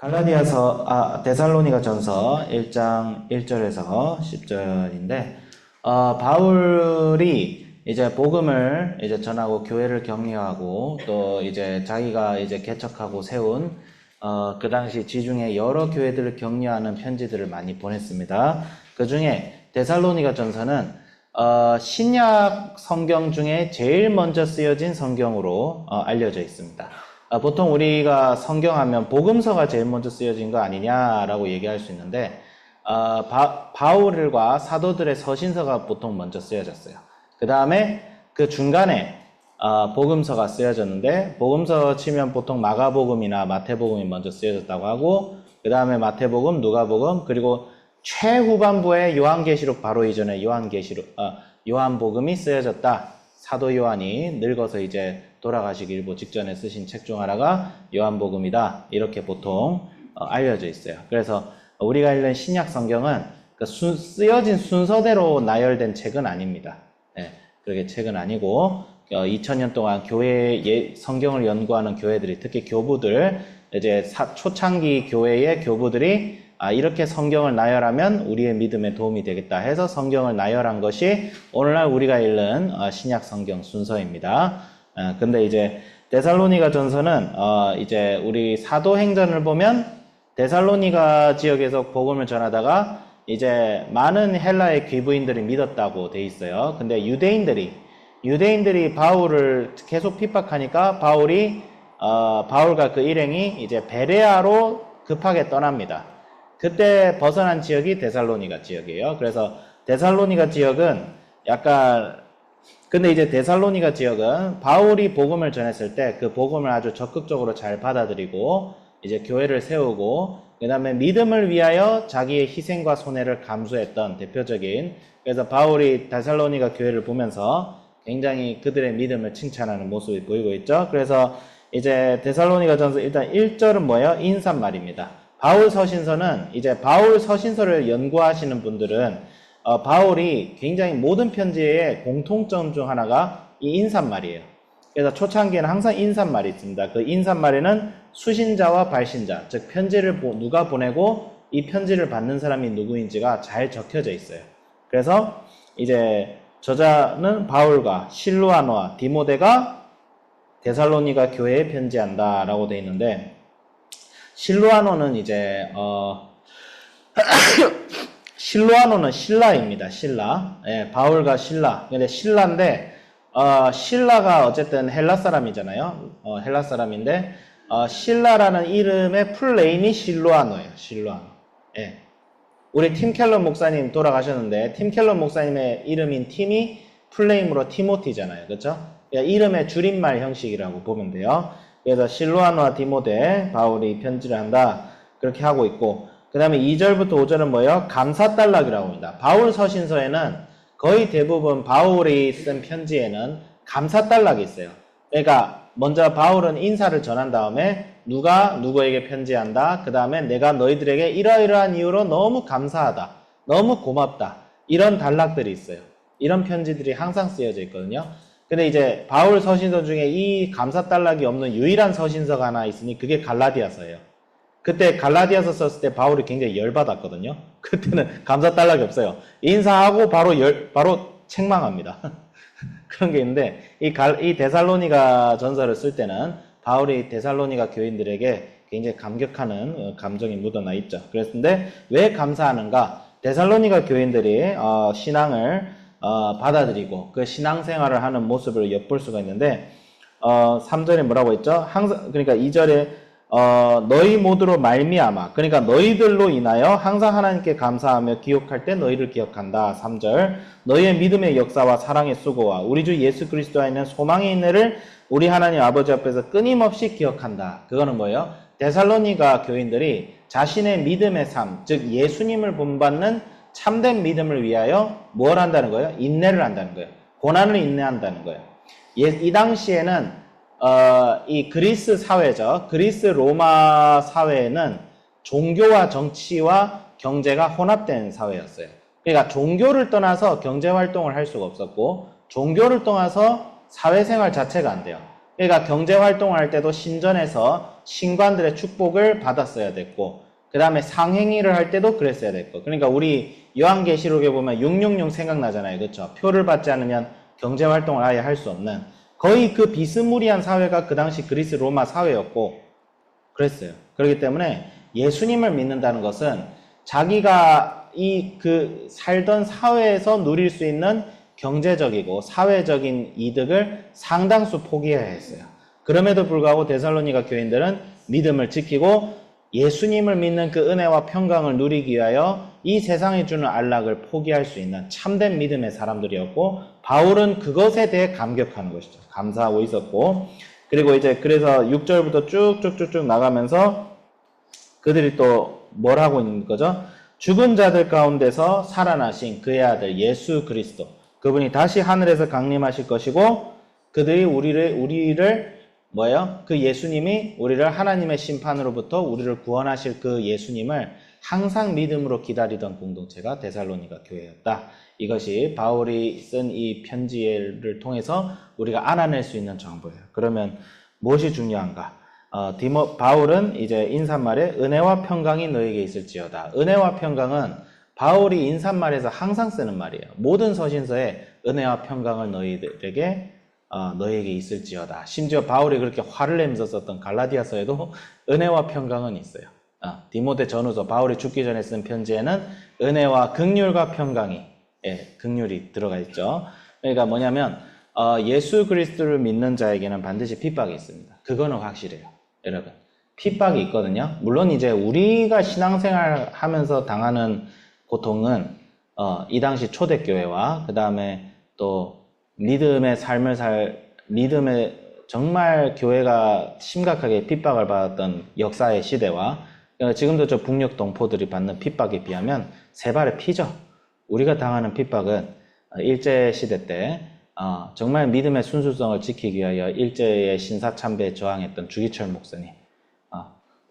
갈라디아서 아 데살로니가 전서 1장 1절에서 10절인데 어, 바울이 이제 복음을 이제 전하고 교회를 격려하고 또 이제 자기가 이제 개척하고 세운 어, 그 당시 지중해 여러 교회들을 격려하는 편지들을 많이 보냈습니다. 그 중에 데살로니가 전서는 어, 신약 성경 중에 제일 먼저 쓰여진 성경으로 어, 알려져 있습니다. 아, 보통 우리가 성경하면 복음서가 제일 먼저 쓰여진 거 아니냐라고 얘기할 수 있는데 어, 바, 바울과 사도들의 서신서가 보통 먼저 쓰여졌어요. 그 다음에 그 중간에 어, 복음서가 쓰여졌는데 복음서 치면 보통 마가복음이나 마태복음이 먼저 쓰여졌다고 하고 그 다음에 마태복음, 누가복음 그리고 최후반부에 요한계시록 바로 이전에 요한계시록 어, 요한복음이 쓰여졌다. 사도 요한이 늙어서 이제 돌아가시기 일보 직전에 쓰신 책 중 하나가 요한복음이다. 이렇게 보통 어, 알려져 있어요. 그래서 우리가 읽는 신약 성경은 그 순- 쓰여진 순서대로 나열된 책은 아닙니다. 예, 그렇게 책은 아니고 2000년 동안 교회 예, 성경을 연구하는 교회들이 특히 교부들 이제 사- 초창기 교회의 교부들이 아, 이렇게 성경을 나열하면 우리의 믿음에 도움이 되겠다 해서 성경을 나열한 것이 오늘날 우리가 읽는 어, 신약 성경 순서입니다. 어, 근데 이제 데살로니가 전서는 어, 이제 우리 사도행전을 보면 데살로니가 지역에서 복음을 전하다가 이제 많은 헬라의 귀부인들이 믿었다고 돼 있어요. 근데 유대인들이 유대인들이 바울을 계속 핍박하니까 바울이 어, 바울과 그 일행이 이제 베레아로 급하게 떠납니다. 그때 벗어난 지역이 데살로니가 지역이에요. 그래서 데살로니가 지역은 약간 근데 이제 데살로니가 지역은 바울이 복음을 전했을 때 그 복음을 아주 적극적으로 잘 받아들이고 이제 교회를 세우고 그 다음에 믿음을 위하여 자기의 희생과 손해를 감수했던 대표적인 그래서 바울이 데살로니가 교회를 보면서 굉장히 그들의 믿음을 칭찬하는 모습이 보이고 있죠. 그래서 이제 데살로니가 전서 일단 1절은 뭐예요? 인사말입니다. 바울 서신서는 이제 바울 서신서를 연구하시는 분들은 어, 바울이 굉장히 모든 편지의 공통점 중 하나가 이 인사말이에요. 그래서 초창기에는 항상 인사말이 있습니다. 그 인사말에는 수신자와 발신자, 즉 편지를 보- 누가 보내고 이 편지를 받는 사람이 누구인지가 잘 적혀져 있어요. 그래서 이제 저자는 바울과 실루아노와 디모데가 데살로니가 교회에 편지한다라고 돼 있는데 실루아노는 이제 어 실루아노는 신라입니다. 신라. 예, 바울과 신라. 근데 신라인데 어, 신라가 어쨌든 헬라 사람이잖아요. 어, 헬라 사람인데 어, 신라라는 이름의 풀네임이 실루아노예요. 실루아노. 예. 우리 팀 켈러 목사님 돌아가셨는데 팀 켈러 목사님의 이름인 팀이 풀네임으로 티모티잖아요. 그렇죠? 이름의 줄임말 형식이라고 보면 돼요. 그래서 실루아노와 디모데 바울이 편지를 한다. 그렇게 하고 있고 그 다음에 2절부터 5절은 뭐예요? 감사달락이라고 합니다. 바울 서신서에는 거의 대부분 바울이 쓴 편지에는 감사달락이 있어요. 그러니까 먼저 바울은 인사를 전한 다음에 누가 누구에게 편지한다. 그 다음에 내가 너희들에게 이러이러한 이유로 너무 감사하다. 너무 고맙다. 이런 단락들이 있어요. 이런 편지들이 항상 쓰여져 있거든요. 근데 이제 바울 서신서 중에 이 감사달락이 없는 유일한 서신서가 하나 있으니 그게 갈라디아서예요. 그때 갈라디아서 썼을 때 바울이 굉장히 열받았거든요. 그때는 감사 달락이 없어요. 인사하고 바로 열, 바로 책망합니다. 그런 게 있는데 이, 갈, 이 데살로니가 전서를 쓸 때는 바울이 데살로니가 교인들에게 굉장히 감격하는 어, 감정이 묻어나 있죠. 그랬는데 왜 감사하는가? 데살로니가 교인들이 어, 신앙을 어, 받아들이고 그 신앙생활을 하는 모습을 엿볼 수가 있는데 어, 3절에 뭐라고 했죠? 항상 그러니까 2절에 어, 너희 모두로 말미암아 그러니까 너희들로 인하여 항상 하나님께 감사하며 기억할 때 너희를 기억한다. 3절 너희의 믿음의 역사와 사랑의 수고와 우리 주 예수 그리스도에 있는 소망의 인내를 우리 하나님 아버지 앞에서 끊임없이 기억한다. 그거는 뭐예요? 데살로니가 교인들이 자신의 믿음의 삶, 즉 예수님을 본받는 참된 믿음을 위하여 뭘 한다는 거예요? 인내를 한다는 거예요. 고난을 인내한다는 거예요. 예, 이 당시에는 어, 이 그리스 사회죠. 그리스 로마 사회에는 종교와 정치와 경제가 혼합된 사회였어요. 그러니까 종교를 떠나서 경제 활동을 할 수가 없었고 종교를 떠나서 사회생활 자체가 안 돼요. 그러니까 경제 활동을 할 때도 신전에서 신관들의 축복을 받았어야 됐고 그 다음에 상행위를 할 때도 그랬어야 됐고 그러니까 우리 요한계시록에 보면 666 생각나잖아요 그렇죠 표를 받지 않으면 경제 활동을 아예 할 수 없는 거의 그 비스무리한 사회가 그 당시 그리스 로마 사회였고 그랬어요 그렇기 때문에 예수님을 믿는다는 것은 자기가 이 그 살던 사회에서 누릴 수 있는 경제적이고 사회적인 이득을 상당수 포기해야 했어요. 그럼에도 불구하고 데살로니가 교인들은 믿음을 지키고 예수님을 믿는 그 은혜와 평강을 누리기 위하여 이 세상이 주는 안락을 포기할 수 있는 참된 믿음의 사람들이었고 바울은 그것에 대해 감격하는 것이죠. 감사하고 있었고 그리고 이제 그래서 6절부터 쭉쭉쭉쭉 나가면서 그들이 또 뭘 하고 있는 거죠? 죽은 자들 가운데서 살아나신 그의 아들 예수 그리스도 그분이 다시 하늘에서 강림하실 것이고 그들이 우리를 우리를 뭐예요? 그 예수님이 우리를 하나님의 심판으로부터 우리를 구원하실 그 예수님을 항상 믿음으로 기다리던 공동체가 데살로니가 교회였다. 이것이 바울이 쓴 이 편지를 통해서 우리가 알아낼 수 있는 정보예요. 그러면 무엇이 중요한가? 어, 디모, 바울은 이제 인사말에 은혜와 평강이 너에게 있을지어다. 은혜와 평강은 바울이 인사말에서 항상 쓰는 말이에요. 모든 서신서에 은혜와 평강을 너희들에게 어, 너에게 있을지어다. 심지어 바울이 그렇게 화를 내면서 썼던 갈라디아서에도 은혜와 평강은 있어요. 어, 디모데 전후서 바울이 죽기 전에 쓴 편지에는 은혜와 극률과 평강이 예, 극률이 들어가 있죠. 그러니까 뭐냐면 어, 예수 그리스도를 믿는 자에게는 반드시 핍박이 있습니다. 그거는 확실해요. 여러분 핍박이 있거든요. 물론 이제 우리가 신앙생활 하면서 당하는 고통은 어, 이 당시 초대교회와 그 다음에 또 믿음의 삶을 살 믿음의 정말 교회가 심각하게 핍박을 받았던 역사의 시대와 어, 지금도 저 북녘 동포들이 받는 핍박에 비하면 세 발의 피죠. 우리가 당하는 핍박은 일제 시대 때 어, 정말 믿음의 순수성을 지키기 위하여 일제의 신사 참배에 저항했던 주기철 목사님 어,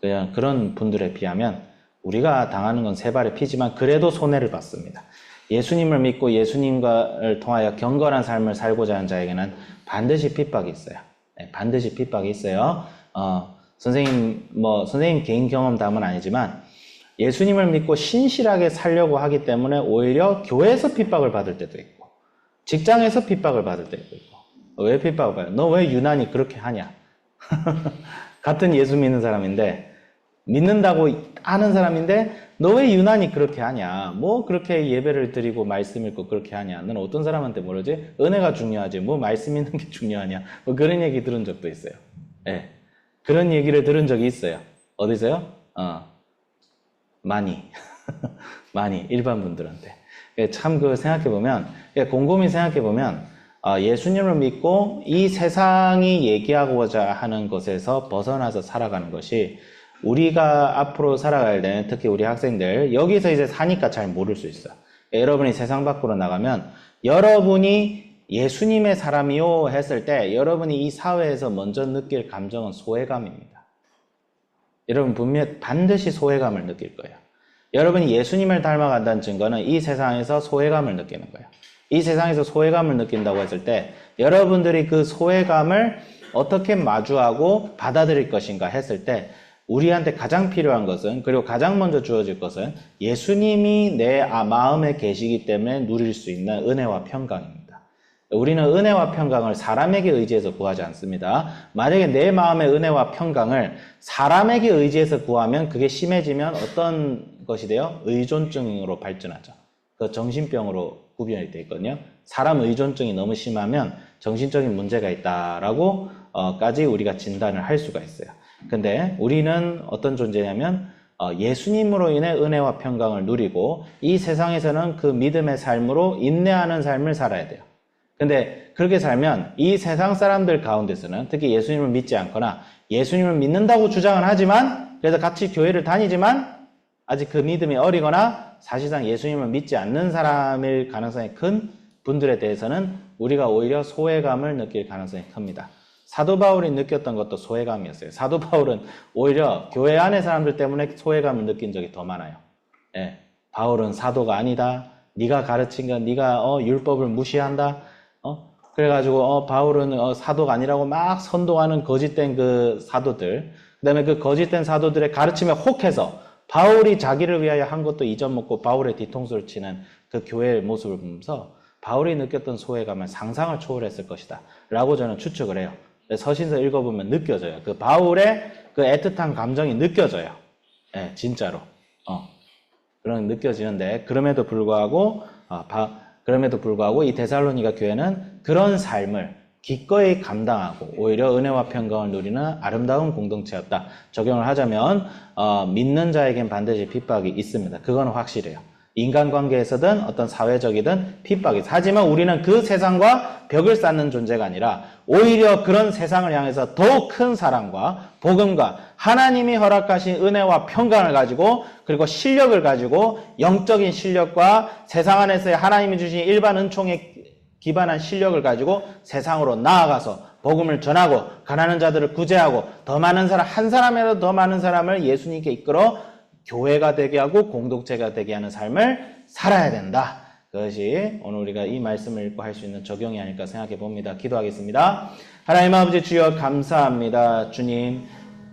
그냥 그런 분들에 비하면 우리가 당하는 건 세 발의 피지만 그래도 손해를 받습니다. 예수님을 믿고 예수님과를 통하여 경건한 삶을 살고자 하는 자에게는 반드시 핍박이 있어요. 네, 반드시 핍박이 있어요. 어, 선생님 뭐 선생님 개인 경험담은 아니지만 예수님을 믿고 신실하게 살려고 하기 때문에 오히려 교회에서 핍박을 받을 때도 있고 직장에서 핍박을 받을 때도 있고 왜 핍박을 받아요? 너 왜 유난히 그렇게 하냐? 같은 예수 믿는 사람인데 믿는다고 아는 사람인데 너 왜 유난히 그렇게 하냐? 뭐 그렇게 예배를 드리고 말씀 읽고 그렇게 하냐? 너는 어떤 사람한테 모르지? 은혜가 중요하지. 뭐 말씀 있는 게 중요하냐? 뭐 그런 얘기 들은 적도 있어요. 예. 네. 그런 얘기를 들은 적이 있어요. 어디서요? 어. 많이. 많이. 일반 분들한테. 참 그 생각해 보면 곰곰이 생각해 보면 예수님을 믿고 이 세상이 얘기하고자 하는 것에서 벗어나서 살아가는 것이 우리가 앞으로 때는 특히 우리 학생들 여기서 이제 사니까 잘 모를 수 있어. 여러분이 세상 밖으로 나가면 여러분이 예수님의 사람이요 했을 때 여러분이 이 사회에서 먼저 느낄 감정은 소외감입니다. 여러분 분명 반드시 소외감을 느낄 거예요. 여러분이 예수님을 닮아간다는 증거는 이 세상에서 소외감을 느끼는 거예요. 이 세상에서 소외감을 느낀다고 했을 때 여러분들이 그 소외감을 어떻게 마주하고 받아들일 것인가 했을 때 우리한테 가장 필요한 것은 그리고 가장 먼저 주어질 것은 예수님이 내 아, 마음에 계시기 때문에 누릴 수 있는 은혜와 평강입니다. 우리는 은혜와 평강을 사람에게 의지해서 구하지 않습니다. 만약에 내 마음의 은혜와 평강을 사람에게 의지해서 구하면 그게 심해지면 어떤 것이 돼요? 의존증으로 발전하죠. 그 정신병으로 구별이 되어 있거든요. 사람 의존증이 너무 심하면 정신적인 문제가 있다라고 어까지 우리가 진단을 할 수가 있어요. 근데 우리는 어떤 존재냐면 어, 예수님으로 인해 은혜와 평강을 누리고 이 세상에서는 그 믿음의 삶으로 인내하는 삶을 살아야 돼요. 근데 그렇게 살면 이 세상 사람들 가운데서는 특히 예수님을 믿지 않거나 예수님을 믿는다고 주장을 하지만 그래서 같이 교회를 다니지만 아직 그 믿음이 어리거나 사실상 예수님을 믿지 않는 사람일 가능성이 큰 분들에 대해서는 우리가 오히려 소외감을 느낄 가능성이 큽니다. 사도 바울이 느꼈던 것도 소외감이었어요. 사도 바울은 오히려 교회 안의 사람들 때문에 소외감을 느낀 적이 더 많아요. 예, 바울은 사도가 아니다. 네가 가르친 건 네가 어, 율법을 무시한다. 어? 그래가지고 어 바울은 어, 사도가 아니라고 막 선동하는 거짓된 그 사도들 그다음에 그 거짓된 사도들의 가르침에 혹해서 바울이 자기를 위하여 한 것도 잊어먹고 바울의 뒤통수를 치는 그 교회의 모습을 보면서 바울이 느꼈던 소외감은 상상을 초월했을 것이다 라고 저는 추측을 해요 서신서 읽어보면 느껴져요 그 바울의 그 애틋한 감정이 느껴져요 예, 진짜로 어. 그런 느껴지는데 그럼에도 불구하고 아, 바- 그럼에도 불구하고 이 데살로니가 교회는 그런 삶을 기꺼이 감당하고 오히려 은혜와 평강을 누리는 아름다운 공동체였다. 적용을 하자면 어, 믿는 자에겐 반드시 핍박이 있습니다. 그건 확실해요. 인간관계에서든 어떤 사회적이든 핍박이. 하지만 우리는 그 세상과 벽을 쌓는 존재가 아니라 오히려 그런 세상을 향해서 더욱 큰 사랑과 복음과 하나님이 허락하신 은혜와 평강을 가지고 그리고 실력을 가지고 영적인 실력과 세상 안에서의 하나님이 주신 일반 은총에 기반한 실력을 가지고 세상으로 나아가서 복음을 전하고 가난한 자들을 구제하고 더 많은 사람 한 사람이라도 더 많은 사람을 예수님께 이끌어 교회가 되게 하고 공동체가 되게 하는 삶을 살아야 된다. 그것이 오늘 우리가 이 말씀을 읽고 할 수 있는 적용이 아닐까 생각해 봅니다. 기도하겠습니다. 하나님 아버지 주여 감사합니다. 주님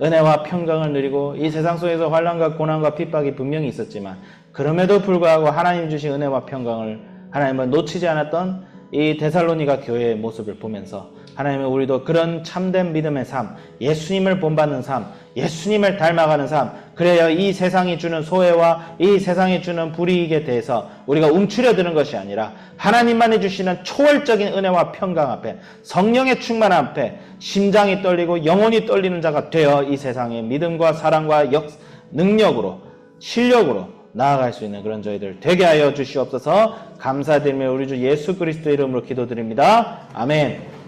은혜와 평강을 누리고 이 세상 속에서 환란과 고난과 핍박이 분명히 있었지만 그럼에도 불구하고 하나님 주신 은혜와 평강을 하나님은 놓치지 않았던 이 데살로니가 교회의 모습을 보면서 하나님은 우리도 그런 참된 믿음의 삶, 예수님을 본받는 삶, 예수님을 닮아가는 삶, 그래야 이 세상이 주는 소외와 이 세상이 주는 불이익에 대해서 우리가 움츠려드는 것이 아니라 하나님만이 주시는 초월적인 은혜와 평강 앞에 성령의 충만 앞에 심장이 떨리고 영혼이 떨리는 자가 되어 이 세상의 믿음과 사랑과 역, 능력으로 실력으로 나아갈 수 있는 그런 저희들 되게 하여 주시옵소서 감사드리며 우리 주 예수 그리스도 이름으로 기도드립니다. 아멘.